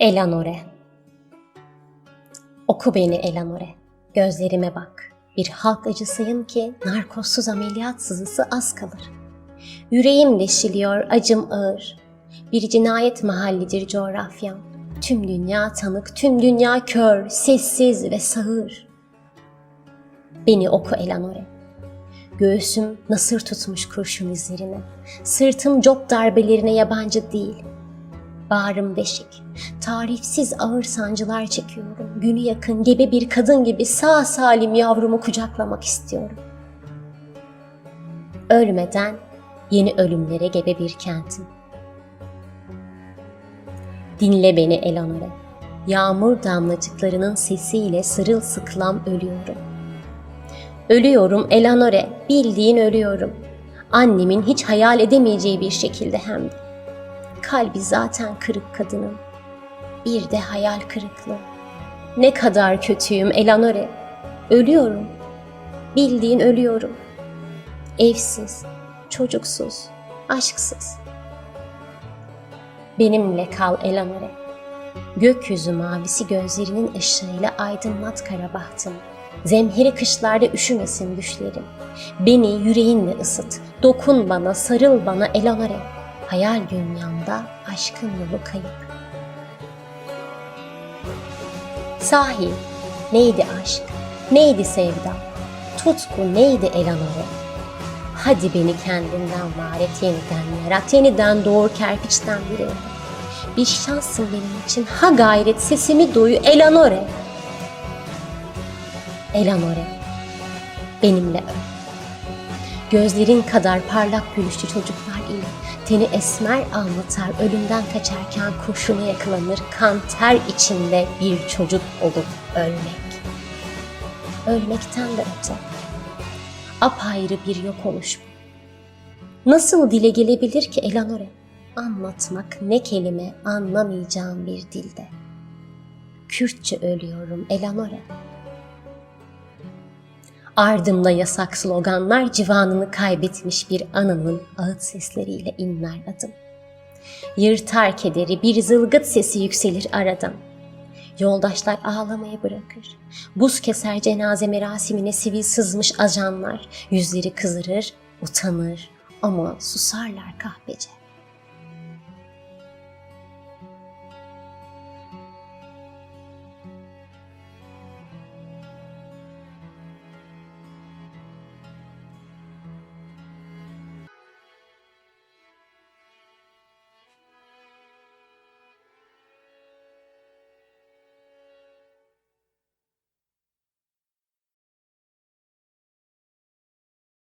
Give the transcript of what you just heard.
Elanore. Oku beni Elanore. Gözlerime bak. Bir halk acısıyım ki narkozsuz ameliyat sızısı az kalır. Yüreğim deşiliyor, acım ağır. Bir cinayet mahallidir coğrafyam. Tüm dünya tanık, tüm dünya kör, sessiz ve sağır. Beni oku Elanore. Göğsüm nasır tutmuş kurşun izlerine. Sırtım cop darbelerine yabancı değil. Bağrım deşik. Tarifsiz ağır sancılar çekiyorum. Günü yakın gebe bir kadın gibi sağ salim yavrumu kucaklamak istiyorum. Ölmeden yeni ölümlere gebe bir kentim. Dinle beni Elanore. Yağmur damlacıklarının sesiyle sırılsıklam ölüyorum. Ölüyorum Elanore, bildiğin ölüyorum. Annemin hiç hayal edemeyeceği bir şekilde hem de. Kalbi zaten kırık kadının. Bir de hayal kırıklığı. Ne kadar kötüyüm Elanore. Ölüyorum. Bildiğin ölüyorum. Evsiz, çocuksuz, aşksız. Benimle kal Elanore. Gökyüzü mavisi gözlerinin ışığıyla aydınlat kara bahtımı. Zemheri kışlarda üşümesin düşlerim. Beni yüreğinle ısıt. Dokun bana, sarıl bana Elanore. Hayal dünyamda aşkın yolu kayıp. Sahi neydi aşk? Neydi sevda? Tutku neydi Elanore? Hadi beni kendinden var et, yeniden yarat, yeniden doğur kerpiçten bir evde. Bir şansın benim için, ha gayret sesimi duyu Elanore. Elanore, benimle öl. Gözlerin kadar parlak gülüşlü çocuklar ile teni esmer anlatar ölümden kaçarken kurşuna yakalanır kan ter içinde bir çocuk olup ölmek. Ölmekten de öte. Apayrı bir yok oluş. Nasıl dile gelebilir ki Elanore? Anlatmak ne kelime anlamayacağım bir dilde. Kürtçe ölüyorum Elanore. Ardımda yasak sloganlar civanını kaybetmiş bir ananın ağıt sesleriyle inler adım. Yırtar kederi bir zılgıt sesi yükselir aradan. Yoldaşlar ağlamayı bırakır. Buz keser cenaze merasimine sivil sızmış ajanlar. Yüzleri kızarır, utanır ama susarlar kahpece.